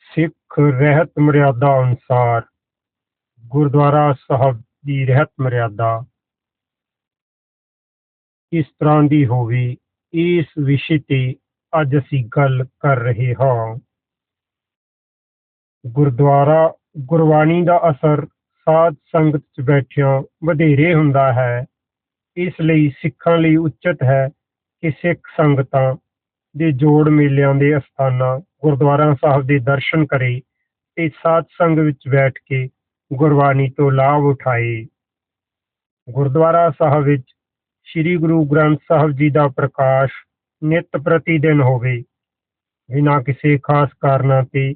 ਸਿੱਖ ਰਹਿਤ ਮਰਿਆਦਾ ਅਨੁਸਾਰ, ਗੁਰਦੁਆਰਾ ਸਾਹਿਬ ਦੀ ਰਹਿਤ ਮਰਿਆਦਾ। ਕਿਸ ਤਰ੍ਹਾਂ ਦੀ ਹੋਵੇ, ਇਸ ਵਿਸ਼ੇ ਤੇ ਅੱਜ ਅਸੀਂ ਗੱਲ ਕਰ ਰਹੇ ਹਾਂ। ਗੁਰਦੁਆਰਾ ਗੁਰਬਾਣੀ ਦਾ ਅਸਰ ਸਾਧ ਸੰਗਤ 'ਚ ਬੈਠਿਆਂ ਵਧੇਰੇ ਹੁੰਦਾ ਹੈ। ਇਸ ਲਈ ਸਿੱਖਾਂ ਲਈ ਉਚਿਤ ਹੈ ਕਿ ਸਿੱਖ ਸੰਗਤਾਂ ਦੇ ਜੋੜ ਮੇਲਿਆਂ ਦੇ ਅਸਥਾਨਾਂ ਗੁਰਦੁਆਰਾ ਸਾਹਿਬ ਦੇ ਦਰਸ਼ਨ ਕਰੇ ਤੇ ਸਾਧ ਸੰਗ ਵਿੱਚ ਬੈਠ ਕੇ ਗੁਰਬਾਣੀ ਤੋਂ ਲਾਭ ਉਠਾਏ। ਗੁਰਦੁਆਰਾ ਸਾਹਿਬ ਵਿੱਚ ਸ੍ਰੀ ਗੁਰੂ ਗ੍ਰੰਥ ਸਾਹਿਬ ਜੀ ਦਾ ਪ੍ਰਕਾਸ਼ ਨਿਤ ਪ੍ਰਤੀ ਦਿਨ ਹੋਵੇ। ਬਿਨਾਂ ਕਿਸੇ ਖਾਸ ਕਾਰਨਾਂ ਤੇ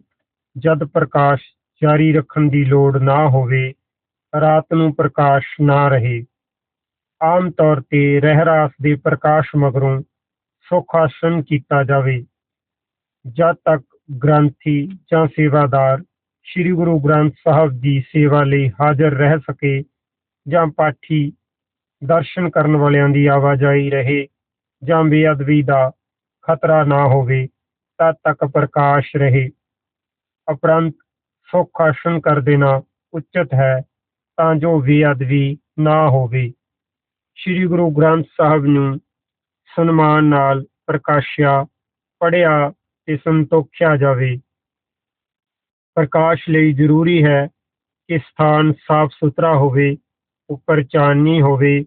ਜਦ ਪ੍ਰਕਾਸ਼ ਜਾਰੀ ਰੱਖਣ ਦੀ ਲੋੜ ਨਾ ਹੋਵੇ, ਰਾਤ ਨੂੰ ਪ੍ਰਕਾਸ਼ ਨਾ ਰਹੇ। ਆਮ ਤੌਰ ਤੇ ਰਹਿਰਾਸ ਦੇ ਪ੍ਰਕਾਸ਼ ਮਗਰੋਂ ਸੁਖਾਸਨ ਕੀਤਾ ਜਾਵੇ। ਜਦ ਤੱਕ ਗ੍ਰੰਥੀ ਜਾਂ ਸੇਵਾਦਾਰ ਸ੍ਰੀ ਗੁਰੂ ਗ੍ਰੰਥ ਸਾਹਿਬ ਦੀ ਸੇਵਾ ਲਈ ਹਾਜ਼ਰ ਰਹਿ ਸਕੇ ਜਾਂ ਪਾਠੀ ਦਰਸ਼ਨ ਕਰਨ ਵਾਲਿਆਂ ਦੀ ਆਵਾਜਾਈ ਰਹੇ ਜਾਂ ਬੇਅਦਬੀ ਦਾ ਖਤਰਾ ਨਾ ਹੋਵੇ, ਤਦ ਤੱਕ ਪ੍ਰਕਾਸ਼ ਰਹੇ। ਉਪਰੰਤ ਸੁਖਾਸਨ ਕਰ ਦੇਣਾ ਉਚਿਤ ਹੈ ਤਾਂ ਜੋ ਬੇਅਦਬੀ ਨਾ ਹੋਵੇ। ਸ੍ਰੀ ਗੁਰੂ ਗ੍ਰੰਥ ਸਾਹਿਬ ਨੂੰ ਸਨਮਾਨ ਨਾਲ ਪ੍ਰਕਾਸ਼ਿਆ, ਪੜ੍ਹਿਆ ਤੇ ਸੰਤੋਖਿਆ ਜਾਵੇ। ਪ੍ਰਕਾਸ਼ ਲਈ ਜ਼ਰੂਰੀ ਹੈ ਕਿ ਸਥਾਨ ਸਾਫ਼ ਸੁਥਰਾ ਹੋਵੇ, ਉੱਪਰ ਚਾਨਣੀ ਹੋਵੇ।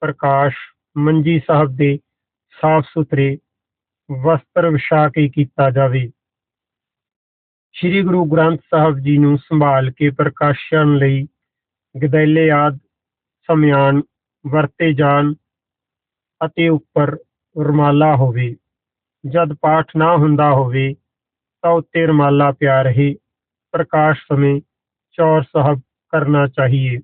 ਪ੍ਰਕਾਸ਼ ਮੰਜੀ ਸਾਹਿਬ ਦੇ ਸਾਫ਼ ਸੁਥਰੇ ਵਸਤਰ ਵਿਛਾ ਕੇ ਕੀਤਾ ਜਾਵੇ। ਸ੍ਰੀ ਗੁਰੂ ਗ੍ਰੰਥ ਸਾਹਿਬ ਜੀ ਨੂੰ ਸੰਭਾਲ ਕੇ ਪ੍ਰਕਾਸ਼ਨ ਲਈ ਗਦੈਲੇ ਆਦ ਸਮਿਆਨ ਵਰਤੇ ਜਾਣ ਅਤੇ ਉੱਪਰ ਰੁਮਾਲਾ ਹੋਵੇ। ਜਦ ਪਾਠ ਨਾ ਹੁੰਦਾ ਹੋਵੇ, ਤਾਂ ਉੱਤੇ ਰੁਮਾਲਾ ਪਿਆ ਰਹੇ। ਪ੍ਰਕਾਸ਼ ਸਮੇਂ ਚੌਰ ਸਾਹਿਬ ਕਰਨਾ ਚਾਹੀਏ।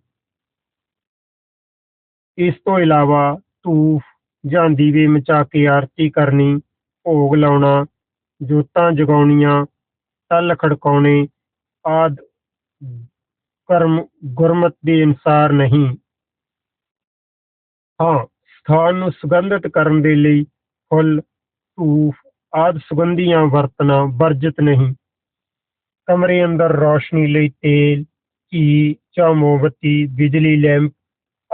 ਇਸ ਤੋਂ ਇਲਾਵਾ ਧੂਫ ਜਾਂ ਦੀਵੇ ਮਚਾ ਕੇ ਆਰਤੀ ਕਰਨੀ, ਭੋਗ ਲਾਉਣਾ, ਜੋਤਾਂ ਜਗਾਉਣੀਆਂ, ਤਲ ਖੜਕਾਉਣੇ ਆਦ ਕਰਮ ਗੁਰਮਤ ਦੇ ਅਨੁਸਾਰ ਨਹੀਂ। ਹਾਂ, ਸਥਾਨ ਨੂੰ ਸੁਗੰਧਿਤ ਕਰਨ ਦੇ ਲਈ ਫੁੱਲ ਧੂਫ ਆਦਿ ਸੁਗੰਧੀਆਂ ਵਰਤਣਾ ਵਰਜਿਤ ਨਹੀਂ। ਕਮਰੇ ਅੰਦਰ ਰੌਸ਼ਨੀ ਲਈ ਤੇਲ, ਘੀ ਜਾਂ ਮੋਮਬੱਤੀ ਬਿਜਲੀ ਲੈਂਪ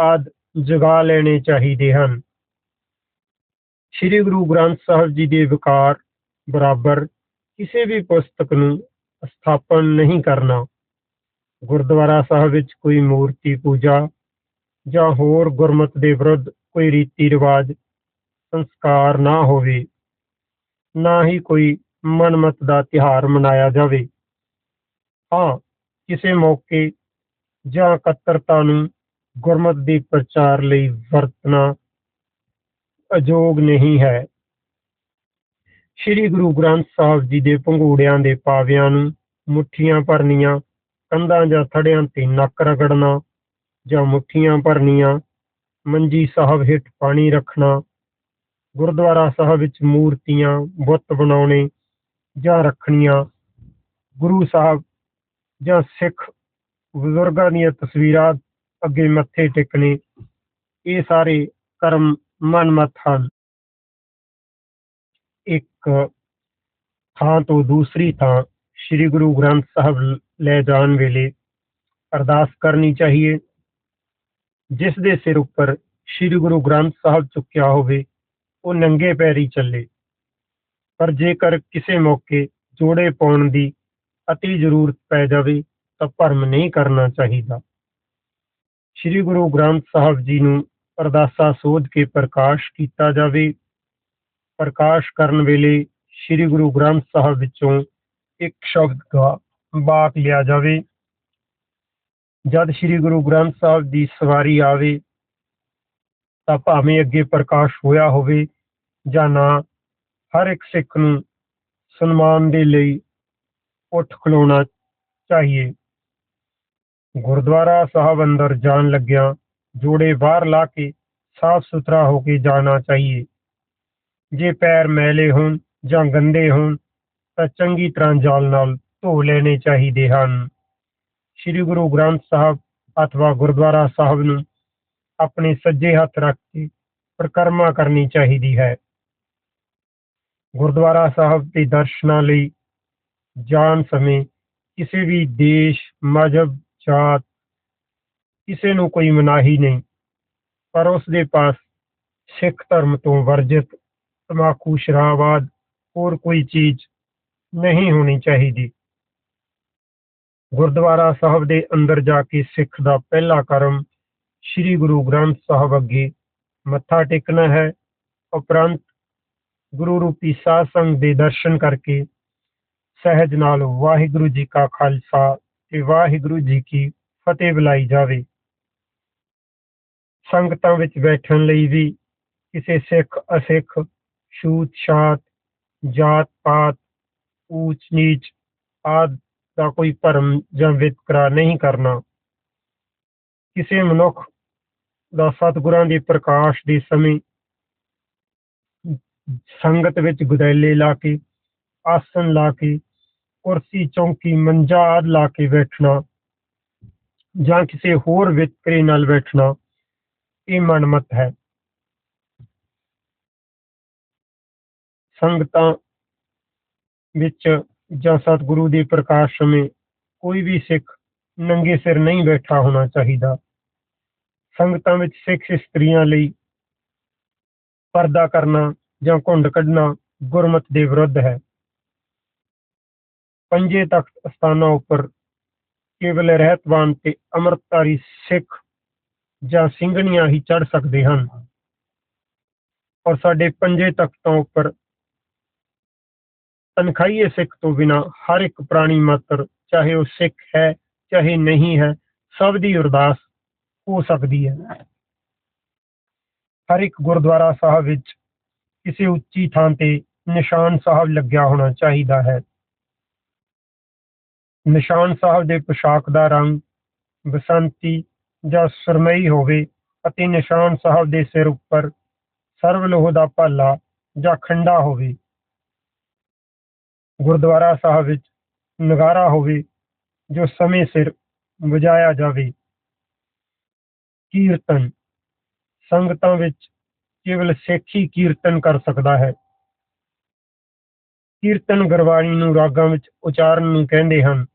ਆਦਿ ਜਗਾ ਲੈਣੇ ਚਾਹੀਦੇ ਹਨ। ਸ੍ਰੀ ਗੁਰੂ ਗ੍ਰੰਥ ਸਾਹਿਬ ਜੀ ਦੇ ਵਿਕਾਰ ਬਰਾਬਰ ਕਿਸੇ ਵੀ ਪੁਸਤਕ ਨੂੰ ਸਥਾਪਨ ਨਹੀਂ ਕਰਨਾ। ਗੁਰਦੁਆਰਾ ਸਾਹਿਬ ਵਿੱਚ ਕੋਈ ਮੂਰਤੀ ਪੂਜਾ ਜਾਂ ਹੋਰ ਗੁਰਮਤ ਦੇ ਵਿਰੁੱਧ ਕੋਈ ਰੀਤੀ ਰਿਵਾਜ, ਸੰਸਕਾਰ ਨਾ ਹੋਵੇ, ਨਾ ਹੀ ਕੋਈ ਮਨਮਤ ਦਾ ਤਿਹਾਰ ਮਨਾਇਆ ਜਾਵੇ। ਹਾਂ, ਕਿਸੇ ਮੌਕੇ ਜਾਂ ਇਕੱਤਰਤਾ ਨੂੰ ਗੁਰਮਤ ਦੇ ਪ੍ਰਚਾਰ ਲਈ ਵਰਤਣਾ ਅਯੋਗ ਨਹੀਂ ਹੈ। ਸ੍ਰੀ ਗੁਰੂ ਗ੍ਰੰਥ ਸਾਹਿਬ ਜੀ ਦੇ ਪੰਘੂੜਿਆਂ ਦੇ ਪਾਵਿਆਂ ਨੂੰ ਮੁੱਠੀਆਂ ਭਰਨੀਆਂ, ਕੰਧਾਂ ਜਾਂ ਥੜਿਆਂ ਤੇ ਨੱਕ ਰਗੜਨਾ ਜਾਂ ਮੁੱਠੀਆਂ ਭਰਨੀਆਂ, ਮੰਜੀ ਸਾਹਿਬ ਹੇਠ ਪਾਣੀ ਰੱਖਣਾ, ਗੁਰਦੁਆਰਾ ਸਾਹਿਬ ਵਿੱਚ ਮੂਰਤੀਆਂ, ਬੁੱਤ ਬਣਾਉਣੇ ਜਾਂ ਰੱਖਣੀਆਂ, ਗੁਰੂ ਸਾਹਿਬ ਜਾਂ ਸਿੱਖ ਬਜ਼ੁਰਗਾਂ ਦੀਆਂ ਤਸਵੀਰਾਂ ਅੱਗੇ ਮੱਥੇ ਟੇਕਣੇ, ਇਹ ਸਾਰੇ ਕਰਮ ਮਨਮਤ ਹਨ। ਇੱਕ ਥਾਂ ਤੋਂ ਦੂਸਰੀ ਥਾਂ ਸ੍ਰੀ ਗੁਰੂ ਗ੍ਰੰਥ ਸਾਹਿਬ ਲੈ ਜਾਣ ਵੇਲੇ ਅਰਦਾਸ ਕਰਨੀ ਚਾਹੀਏ। ਜਿਸ ਦੇ ਸਿਰ ਉੱਪਰ ਸ੍ਰੀ ਗੁਰੂ ਗ੍ਰੰਥ ਸਾਹਿਬ ਚੁੱਕਿਆ ਹੋਵੇ, ਉਹ ਨੰਗੇ ਪੈਰੀ ਚੱਲੇ। ਪਰ ਜੇਕਰ ਕਿਸੇ ਮੌਕੇ ਜੋੜੇ ਪਾਉਣ ਦੀ ਅਤੀ ਜ਼ਰੂਰਤ ਪੈ ਜਾਵੇ, ਤਾਂ ਭਰਮ ਨਹੀਂ ਕਰਨਾ ਚਾਹੀਦਾ। ਸ੍ਰੀ ਗੁਰੂ ਗ੍ਰੰਥ ਸਾਹਿਬ ਜੀ ਨੂੰ ਅਰਦਾਸਾ ਸੋਧ ਕੇ ਪ੍ਰਕਾਸ਼ ਕੀਤਾ ਜਾਵੇ। ਪ੍ਰਕਾਸ਼ ਕਰਨ ਵੇਲੇ ਸ੍ਰੀ ਗੁਰੂ ਗ੍ਰੰਥ ਸਾਹਿਬ ਵਿੱਚੋਂ ਇੱਕ ਸ਼ਬਦ ਦਾ ਬਾਕ ਲਿਆ ਜਾਵੇ। ਜਦ ਸ੍ਰੀ ਗੁਰੂ ਗ੍ਰੰਥ ਸਾਹਿਬ ਦੀ ਸਵਾਰੀ ਆਵੇ, ਤਾਂ ਭਾਵੇਂ ਅੱਗੇ ਪ੍ਰਕਾਸ਼ ਹੋਇਆ ਹੋਵੇ ਜਾਂ ਨਾ, ਹਰ ਇੱਕ ਸਿੱਖ ਨੂੰ ਸਨਮਾਨ ਦੇ ਲਈ ਉੱਠ ਖਲੋਣਾ ਚਾਹੀਏ। ਗੁਰਦੁਆਰਾ ਸਾਹਿਬ ਅੰਦਰ ਜਾਣ ਲੱਗਿਆ ਜੋੜੇ ਬਾਹਰ ਲਾ ਕੇ ਸਾਫ਼ ਸੁਥਰਾ ਹੋ ਕੇ ਜਾਣਾ ਚਾਹੀਏ। ਜੇ ਪੈਰ ਮੈਲੇ ਹੋਣ ਜਾਂ ਗੰਦੇ ਹੋਣ, ਤਾਂ ਚੰਗੀ ਤਰ੍ਹਾਂ ਜਲ ਨਾਲ ਧੋ ਲੈਣੇ ਚਾਹੀਦੇ ਹਨ। ਸ੍ਰੀ ਗੁਰੂ ਗ੍ਰੰਥ ਸਾਹਿਬ ਅਥਵਾ ਗੁਰਦੁਆਰਾ ਸਾਹਿਬ ਨੂੰ ਆਪਣੇ ਸੱਜੇ ਹੱਥ ਰੱਖ ਕੇ ਪ੍ਰਕਰਮਾ ਕਰਨੀ ਚਾਹੀਦੀ ਹੈ। ਗੁਰਦੁਆਰਾ ਸਾਹਿਬ ਦੇ ਦਰਸ਼ਨਾਂ ਲਈ ਜਾਣ ਸਮੇਂ ਕਿਸੇ ਵੀ ਦੇਸ਼, ਮਜ਼ਹਬ, ਜਾਤ ਕਿਸੇ ਨੂੰ ਕੋਈ ਮਨਾਹੀ ਨਹੀਂ, ਪਰ ਉਸ ਦੇ ਪਾਸ ਸਿੱਖ ਧਰਮ ਤੋਂ ਵਰਜਿਤ ਤਮਾਕੂ, ਸ਼ਰਾਬ ਆਦਿ ਹੋਰ ਕੋਈ ਚੀਜ਼ ਨਹੀਂ ਹੋਣੀ ਚਾਹੀਦੀ। ਗੁਰਦੁਆਰਾ ਸਾਹਿਬ ਦੇ ਅੰਦਰ ਜਾ ਕੇ ਸਿੱਖ ਦਾ ਪਹਿਲਾ ਕਰਮ ਸ੍ਰੀ ਗੁਰੂ ਗ੍ਰੰਥ ਸਾਹਿਬ ਅੱਗੇ ਮੱਥਾ ਟੇਕਣਾ ਹੈ। ਉਪਰੰਤ ਗੁਰੂ ਰੂਪੀ ਸਾਧ ਸੰਗ ਦੇ ਦਰਸ਼ਨ ਕਰਕੇ ਸਹਿਜ ਨਾਲ ਵਾਹਿਗੁਰੂ ਜੀ ਕਾ ਖਾਲਸਾ ਤੇ ਵਾਹਿਗੁਰੂ ਜੀ ਕੀ ਫਤਿਹ ਬੁਲਾਈ ਜਾਵੇ। ਸੰਗਤਾਂ ਵਿੱਚ ਬੈਠਣ ਲਈ ਵੀ ਕਿਸੇ ਸਿੱਖ, ਅਸਿੱਖ ਛੂਤ ਛਾਤ ਜਾਤ ਪਾਤ ਊਚ ਨੀਚ ਆਦਿ ਦਾ ਕੋਈ ਭਰਮ ਜਾਂ ਵਿਤਕਰਾ ਨਹੀਂ ਕਰਨਾ। ਕਿਸੇ ਮਨੁੱਖ ਦਾ ਸਤਿਗੁਰਾਂ ਦੇ ਪ੍ਰਕਾਸ਼ ਦੇ ਸਮੇਂ ਸੰਗਤ ਵਿੱਚ ਗੁਦੈਲੇ ਲਾ ਕੇ ਆਸਨ ਲਾ ਕੇ, ਕੁਰਸੀ, ਚੌਂਕੀ, ਮੰਜਾ ਆਦਿ ਲਾ ਕੇ ਬੈਠਣਾ ਜਾਂ ਕਿਸੇ ਹੋਰ ਵਿਤਕਰੇ ਨਾਲ ਬੈਠਣਾ, ਇਹ ਮਨਮਤ ਹੈ। ਸੰਗਤਾਂ ਵਿੱਚ ਜਾਂ ਸਤਿਗੁਰੂ ਦੇ ਪ੍ਰਕਾਸ਼ ਸਮੇਂ ਕੋਈ ਵੀ ਸਿੱਖ ਨੰਗੇ ਸਿਰ ਨਹੀਂ ਬੈਠਾ ਹੋਣਾ ਚਾਹੀਦਾ। ਸੰਗਤਾਂ ਵਿੱਚ ਸਿੱਖ ਇਸਤਰੀਆਂ ਲਈ ਪਰਦਾ ਕਰਨਾ ਜਾਂ ਘੁੰਡ ਕੱਢਣਾ ਗੁਰਮਤ ਦੇ ਵਿਰੁੱਧ ਹੈ। ਪੰਜੇ ਤਖਤ ਸਥਾਨਾਂ ਉੱਪਰ ਕੇਵਲ ਰਹਿਤਵਾਨ ਤੇ ਅੰਮ੍ਰਿਤਧਾਰੀ ਸਿੱਖ ਜਾਂ ਸਿੰਘਣੀਆਂ ਹੀ ਚੜ ਸਕਦੇ ਹਨ। ਔਰ ਸਾਡੇ ਪੰਜੇ ਤਖਤਾਂ ਉੱਪਰ ਤਨਖਾਹੀਏ ਸਿੱਖ ਤੋਂ ਬਿਨਾ ਹਰ ਇੱਕ ਪ੍ਰਾਣੀ ਮਾਤਰ ਚਾਹੇ ਉਹ ਸਿੱਖ ਹੈ, ਚਾਹੇ ਨਹੀਂ ਹੈ, ਸਭ ਦੀ ਅਰਦਾਸ ਹੋ ਸਕਦੀ ਹੈ। ਹਰ ਇੱਕ ਗੁਰਦੁਆਰਾ ਸਾਹਿਬ ਵਿੱਚ ਕਿਸੇ ਉੱਚੀ ਥਾਂ ਤੇ ਨਿਸ਼ਾਨ ਸਾਹਿਬ ਲੱਗਿਆ ਹੋਣਾ ਚਾਹੀਦਾ ਹੈ। ਨਿਸ਼ਾਨ ਸਾਹਿਬ ਦੇ ਪੋਸ਼ਾਕ ਦਾ ਰੰਗ ਬਸੰਤੀ ਜਾਂ ਸੁਰਮਈ ਹੋਵੇ ਅਤੇ ਨਿਸ਼ਾਨ ਸਾਹਿਬ ਦੇ ਸਿਰ ਉੱਪਰ ਸਰਵ ਲੋਹ ਦਾ ਭਾਲਾ ਜਾਂ ਖੰਡਾ ਹੋਵੇ ਗੁਰਦੁਆਰਾ ਸਾਹਿਬ ਵਿੱਚ ਨਗਾਰਾ ਹੋਵੇ, ਜੋ ਸਮੇਂ ਸਿਰ ਵਜਾਇਆ ਜਾਵੇ। ਕੀਰਤਨ, ਸੰਗਤਾਂ ਵਿੱਚ ਕੇਵਲ ਸਿੱਖ ਹੀ ਕੀਰਤਨ ਕਰ ਸਕਦਾ ਹੈ। ਕੀਰਤਨ ਗੁਰਬਾਣੀ ਨੂੰ ਰਾਗਾਂ ਵਿੱਚ ਉਚਾਰਨ ਨੂੰ ਕਹਿੰਦੇ ਹਨ।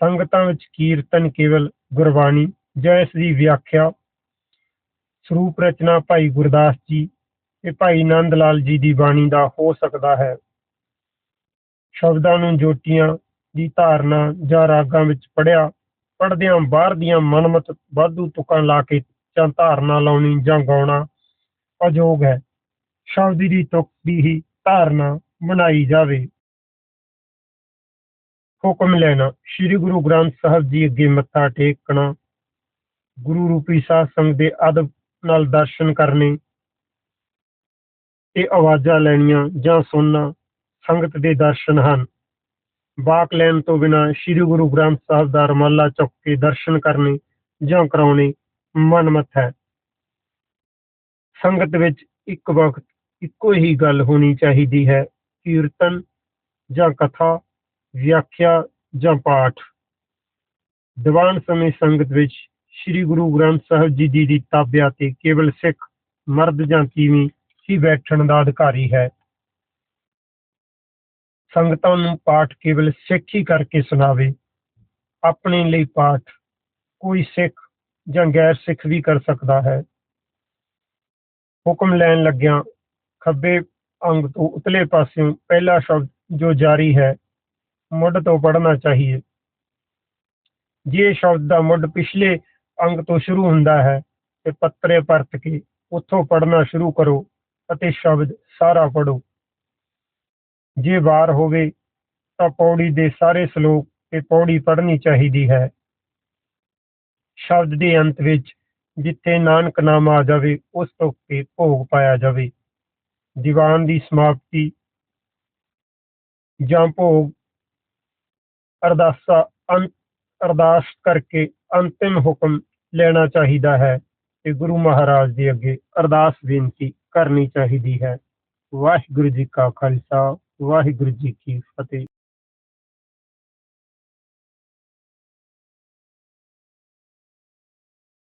ਸੰਗਤਾਂ ਵਿੱਚ ਕੀਰਤਨ ਕੇਵਲ ਗੁਰਬਾਣੀ, ਜਾਂ ਇਸ ਦੀ ਵਿਆਖਿਆ, ਸਰੂਪ ਰਚਨਾ ਭਾਈ ਗੁਰਦਾਸ ਜੀ ਤੇ ਭਾਈ ਨੰਦ ਲਾਲ ਜੀ ਦੀ ਬਾਣੀ ਦਾ ਹੋ ਸਕਦਾ ਹੈ। ਸ਼ਬਦਾਂ ਨੂੰ ਜੋਟੀਆਂ ਦੀ ਧਾਰਨਾ ਜਾਂ ਰਾਗਾਂ ਵਿੱਚ ਪੜਿਆ ਪੜਦਿਆਂ ਬਾਹਰ ਦੀਆਂ ਮਨਮਤ ਵਾਧੂ ਤੁਕਾਂ ਲਾ ਕੇ ਜਾਂ ਧਾਰਨਾ ਲਾਉਣੀ ਜਾਂ ਗਾਉਣਾ ਅਯੋਗ ਹੈ। ਸ਼ਬਦ ਦੀ ਤੁਕ ਦੀ ਹੀ ਧਾਰਨਾ ਬਣਾਈ ਜਾਵੇ। ਹੁਕਮ ਲੈਣਾ, ਸ੍ਰੀ ਗੁਰੂ ਗ੍ਰੰਥ ਸਾਹਿਬ ਜੀ ਅੱਗੇ ਮੱਥਾ ਟੇਕਣਾ, ਗੁਰੂ ਰੂਪੀ ਸਾਧ ਸੰਗ ਦੇ ਅਦਬ ਨਾਲ ਦਰਸ਼ਨ ਕਰਨੇ ਤੇ ਆਵਾਜ਼ਾਂ ਲੈਣੀਆਂ ਜਾਂ ਸੁਣਨਾ ਸੰਗਤ ਦੇ ਦਰਸ਼ਨ ਹਨ। ਬਾਕ ਲੈਣ ਤੋਂ ਬਿਨਾ ਸ੍ਰੀ ਗੁਰੂ ਗ੍ਰੰਥ ਸਾਹਿਬ ਦਾ ਰਮਾਲਾ ਚੁੱਕ ਕੇ ਦਰਸ਼ਨ ਕਰਨੇ ਜਾਂ ਕਰਾਉਣੇ ਮਨਮਤ ਹੈ। ਸੰਗਤ ਵਿੱਚ ਇੱਕ ਵਕਤ ਇੱਕੋ ਹੀ ਗੱਲ ਹੋਣੀ ਚਾਹੀਦੀ ਹੈ। ਕੀਰਤਨ ਜਾਂ ਕਥਾ, ਵਿਆਖਿਆ ਜਾਂ ਪਾਠ। ਦੀਵਾਨ ਸਮੇਂ ਸੰਗਤ ਵਿੱਚ ਸ੍ਰੀ ਗੁਰੂ ਗ੍ਰੰਥ ਸਾਹਿਬ ਜੀ ਦੀ ਦੀ ਤਾਬਿਆ ਤੇ ਕੇਵਲ ਸਿੱਖ, ਮਰਦ ਜਾਂ ਤੀਵੀਂ ਹੀ ਬੈਠਣ ਦਾ ਅਧਿਕਾਰੀ ਹੈ। ਸੰਗਤਾਂ ਨੂੰ ਪਾਠ ਕੇਵਲ ਸਿੱਖ ਹੀ ਕਰਕੇ ਸੁਣਾਵੇ। ਆਪਣੇ ਲਈ ਪਾਠ ਕੋਈ ਸਿੱਖ ਜਾਂ ਗੈਰ ਸਿੱਖ ਵੀ ਕਰ ਸਕਦਾ ਹੈ। ਹੁਕਮ ਲੈਣ ਲੱਗਿਆਂ ਖੱਬੇ ਅੰਗ ਤੋਂ ਉਤਲੇ ਪਾਸਿਓਂ ਪਹਿਲਾ ਸ਼ਬਦ ਜੋ ਜਾਰੀ ਹੈ, ਮੁੱਢ ਤੋਂ ਪੜ੍ਹਨਾ ਚਾਹੀਏ। ਜੇ ਸ਼ਬਦ ਦਾ ਮੁੱਢ ਪਿਛਲੇ ਅੰਗ ਤੋਂ ਸ਼ੁਰੂ ਹੁੰਦਾ ਹੈ, ਤੇ ਪੱਤਰੇ ਪਰਤ ਕੇ ਉੱਥੋਂ ਪੜ੍ਹਨਾ ਸ਼ੁਰੂ ਕਰੋ ਅਤੇ ਸ਼ਬਦ ਸਾਰਾ ਪੜੋ ਜੇ ਵਾਰ ਹੋਵੇ ਤਾਂ ਪੌੜੀ ਦੇ ਸਾਰੇ ਸ਼ਲੋਕ ਤੇ ਪੌੜੀ ਪੜ੍ਹਨੀ ਚਾਹੀਦੀ ਹੈ। ਸ਼ਬਦ ਦੇ ਅੰਤ ਵਿੱਚ ਜਿੱਥੇ ਨਾਨਕ ਨਾਮ ਆ ਜਾਵੇ, ਉਸ ਤੋਂ ਤੇ ਭੋਗ ਪਾਇਆ ਜਾਵੇ। ਦੀਵਾਨ ਦੀ ਸਮਾਪਤੀ ਜਾਂ ਭੋਗ ਅਰਦਾਸਾ ਅੰਤ ਅਰਦਾਸ ਕਰਕੇ ਅੰਤਿਮ ਹੁਕਮ ਲੈਣਾ ਚਾਹੀਦਾ ਹੈ ਤੇ ਗੁਰੂ ਮਹਾਰਾਜ ਦੇ ਅੱਗੇ ਅਰਦਾਸ ਬੇਨਤੀ ਕਰਨੀ ਚਾਹੀਦੀ ਹੈ। ਵਾਹਿਗੁਰੂ ਜੀ ਕਾ ਖਾਲਸਾ। ਵਾਹਿਗੁਰੂ ਜੀ ਕੀ ਫਤਿਹ।